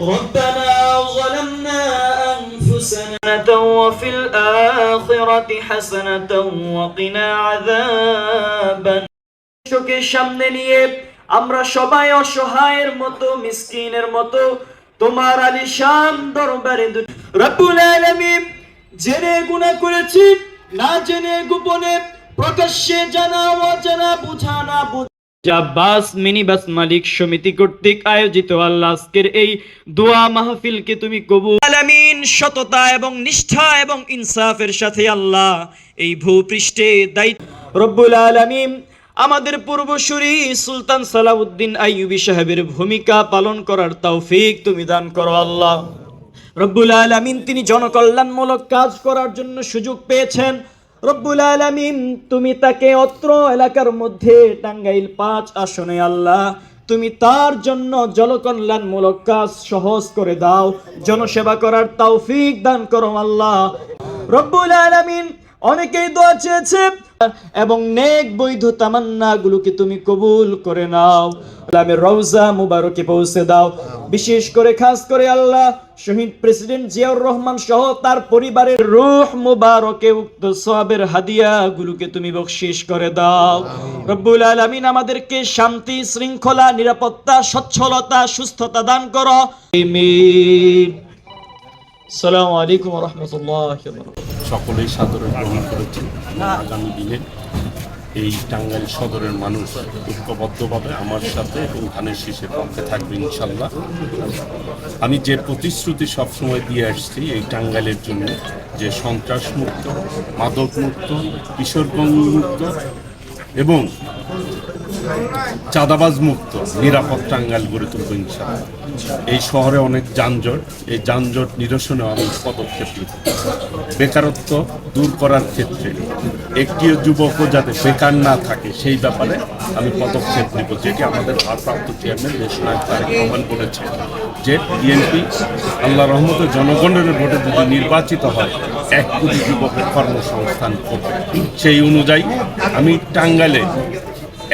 ربنا ظلمنا أنفسنا وفي الآخرة حسنة وقنا عذاب চোখের সামনে নিয়ে আমরা সবাই অসহায়ের মতো মিসকিনের মতো তোমার আলিশান দরবারে দু- রব্বুল আলামিন জেনে গুনাহ করেছি না জেনে গোপনে প্রকাশ্যে জানা অজানা বুঝা না বুঝা জাব্বাস মিনি বাস মালিক সমিতি কর্তৃক আয়োজিত আল্লাহ আজকের এই দোয়া মাহফিলকে তুমি কবুল আলামিন সততা এবং নিষ্ঠা এবং ইনসাফের সাথে আল্লাহ এই ভূপৃষ্ঠে দায়িত্ব রব্বুল আলামিন আমাদের পূর্বসূরি সুলতান সালাউদ্দিন আইয়ুবী সাহেবের ভূমিকা পালন করার তৌফিক তুমি দান করো আল্লাহ। রব্বুল আলামিন তিনি জনকল্যাণমূলক কাজ করার জন্য সুযোগ পেয়েছেন। রব্বুল আলামিন, তুমি তাকে অত্র এলাকার মধ্যে টাঙ্গাইল পাঁচ আসনে আল্লাহ, তুমি তার জন্য জনকল্যাণমূলক কাজ সহজ করে দাও, জনসেবা করার তৌফিক দান করো আল্লাহ। রব্বুল আলামিন অনেকেই দোয়া চেয়েছে এবং নেক বৈধ তামান্না গুলোকে তুমি কবুল করে নাও। আল্লাহ রওজা মুবারকে পৌঁছে দাও। বিশেষ করে খাস করে আল্লাহ শহীদ প্রেসিডেন্ট জিয়াউর রহমান সহ তার পরিবারের রূহ মুবারকে উক্ত সওয়াবের হাদিয়া গুলোকে তুমি বকশিস করে দাও। রব্বুল আলামিন আমাদেরকে শান্তি শৃঙ্খলা নিরাপত্তা সচ্ছলতা সুস্থতা দান করো। আমিন। আসসালামু আলাইকুম ওয়া রাহমাতুল্লাহি ওয়া বারাকাতুহু। সকলেই সাদরে গ্রহণ করেছেন আগামী দিনে এই টাঙ্গাইল সদরের মানুষ ঐক্যবদ্ধভাবে আমার সাথে এবং ধানের শীষের পক্ষে থাকবে ইনশাল্লাহ। আমি যে প্রতিশ্রুতি সবসময় দিয়ে আসছি এই টাঙ্গাইলের জন্য, যে সন্ত্রাসমুক্ত মাদক মুক্ত কিশোরগঞ্জ মুক্ত এবং চাঁদাবাজ মুক্ত, নিরাপদ টাঙ্গাইল গড়ে তুলব ইনশাল্লাহ এই শহরে অনেক যানজট, এই যানজট নিরসনে আমি পদক্ষেপ বেকারত্ব দূর করার ক্ষেত্রে একটিও যুবকও যাতে বেকার না থাকে, সেই ব্যাপারে আমি পদক্ষেপ নেব, যেটি আমাদের ভারপ্রাপ্ত চেয়ারম্যান দেশনায়ক তারেক রহমান বলেছেন, যে বিএনপি আল্লাহ রহমত জনগণের ভোটে যদি নির্বাচিত হয় এক কোটি যুবকের কর্মসংস্থান করবে। সেই অনুযায়ী আমি টাঙ্গাইলে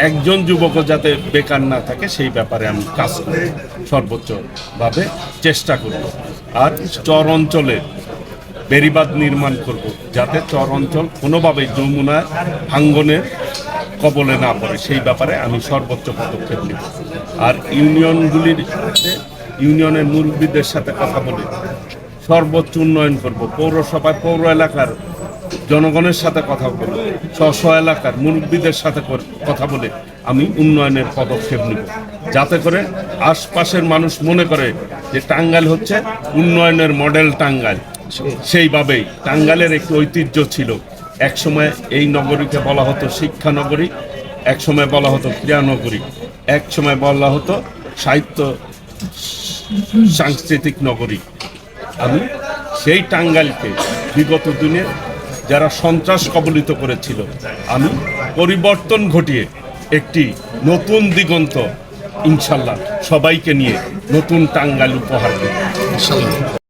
একজন যুবকও যাতে বেকার না থাকে, সেই ব্যাপারে আমি কাজ করব সর্বোচ্চভাবে চেষ্টা করব আর চর অঞ্চলে বেরিবাদ নির্মাণ করব, যাতে চর অঞ্চল কোনোভাবেই যমুনা ভাঙ্গনের কবলে না পড়ে, সেই ব্যাপারে আমি সর্বোচ্চ পদক্ষেপ নেব। আর ইউনিয়নগুলির ইউনিয়নের মুরব্বীদের সাথে কথা বলে সর্বোচ্চ উন্নয়ন করব। পৌরসভায় পৌর এলাকার জনগণের সাথে কথা বলে স্ব এলাকার মুরব্বীদের সাথে কথা বলে আমি উন্নয়নের পদক্ষেপ নিব। যাতে করে আশপাশের মানুষ মনে করে যে টাঙ্গাইল হচ্ছে উন্নয়নের মডেল টাঙ্গাইল। সেইভাবেই টাঙ্গাইলের একটি ঐতিহ্য ছিল। একসময় এই নগরীকে বলা হতো শিক্ষা নগরী একসময় বলা হতো ক্রীড়া নগরী একসময় বলা হতো সাহিত্য, সাংস্কৃতিক নগরী। আমি সেই টাঙ্গাইলকে বিগত দিনে যারা সন্ত্রাস কবলিত করেছিল, আমি পরিবর্তন ঘটিয়ে একটি নতুন দিগন্ত, ইনশাল্লাহ সবাইকে নিয়ে নতুন টাঙ্গাইল উপহার দেব।